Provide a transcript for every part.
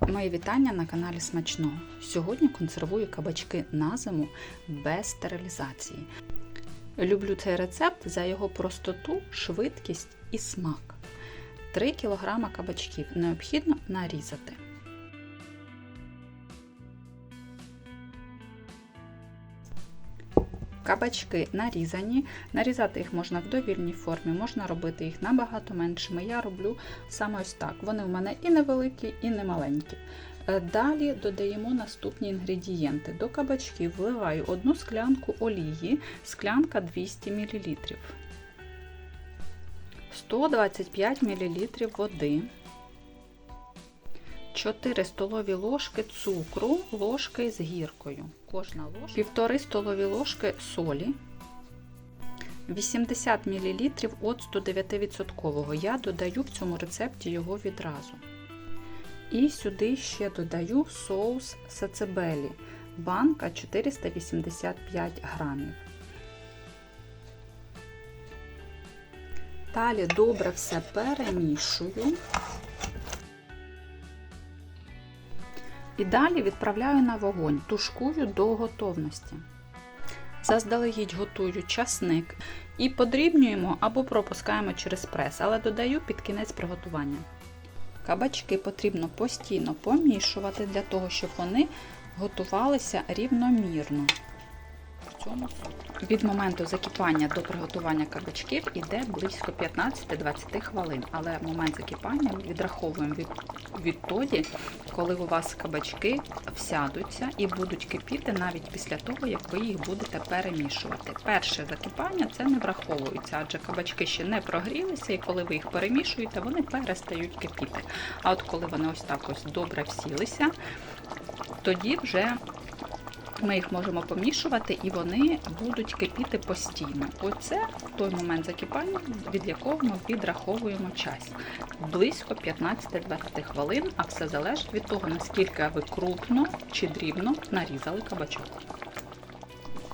Мої вітання на каналі Смачно. Сьогодні консервую кабачки на зиму без стерилізації. Люблю цей рецепт за його простоту, швидкість і смак. 3 кг кабачків необхідно нарізати. Кабачки нарізані. Нарізати їх можна в довільній формі, можна робити їх набагато меншими. Я роблю саме ось так. Вони у мене і невеликі, і не маленькі. Е, Далі додаємо наступні інгредієнти. До кабачків вливаю одну склянку олії, склянка 200 мл, 125 мл води, 4 столові ложки цукру, ложки з гіркою. Кожна ложка, 1,5 столові ложки солі, 80 мл оцту 9%. Я додаю в цьому рецепті його відразу. І сюди ще додаю соус сацебелі, банка 485 грамів. Далі добре все перемішую. І далі відправляю на вогонь, тушкую до готовності. Заздалегідь готую часник і подрібнюємо або пропускаємо через прес, але додаю під кінець приготування. Кабачки потрібно постійно помішувати для того, щоб вони готувалися рівномірно. В цьому від моменту закипання до приготування кабачків іде близько 15-20 хвилин, але момент закипання відраховуємо від, відтоді, коли у вас кабачки всядуться і будуть кипіти навіть після того, як ви їх будете перемішувати. Перше закипання це не враховується, адже кабачки ще не прогрілися, і коли ви їх перемішуєте, вони перестають кипіти. А от коли вони ось так ось добре всілися, тоді вже ми їх можемо помішувати і вони будуть кипіти постійно. Оце той момент закипання, від якого ми відраховуємо час. Близько 15-20 хвилин, а все залежить від того, наскільки ви крупно чи дрібно нарізали кабачок.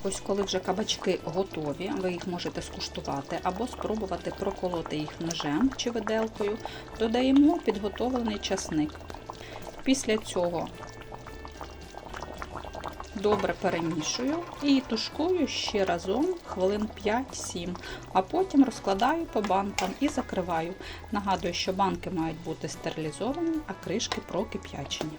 Ось коли вже кабачки готові, ви їх можете скуштувати або спробувати проколоти їх ножем чи виделкою, додаємо підготовлений часник. Після цього добре перемішую і тушкую ще разом хвилин 5-7, а потім розкладаю по банкам і закриваю. Нагадую, що банки мають бути стерилізовані, а кришки прокип'ячені.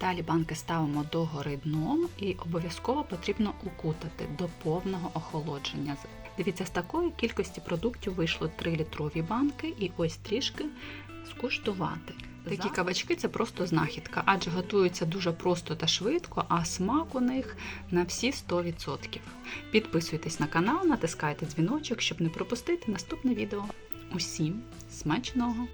Далі банки ставимо догори дном і обов'язково потрібно укутати до повного охолодження. Дивіться, з такої кількості продуктів вийшло 3 літрові банки і ось трішки скуштувати. Такі кабачки це просто знахідка, адже готуються дуже просто та швидко, а смак у них на всі 100%. Підписуйтесь на канал, натискайте дзвіночок, щоб не пропустити наступне відео. Усім смачного!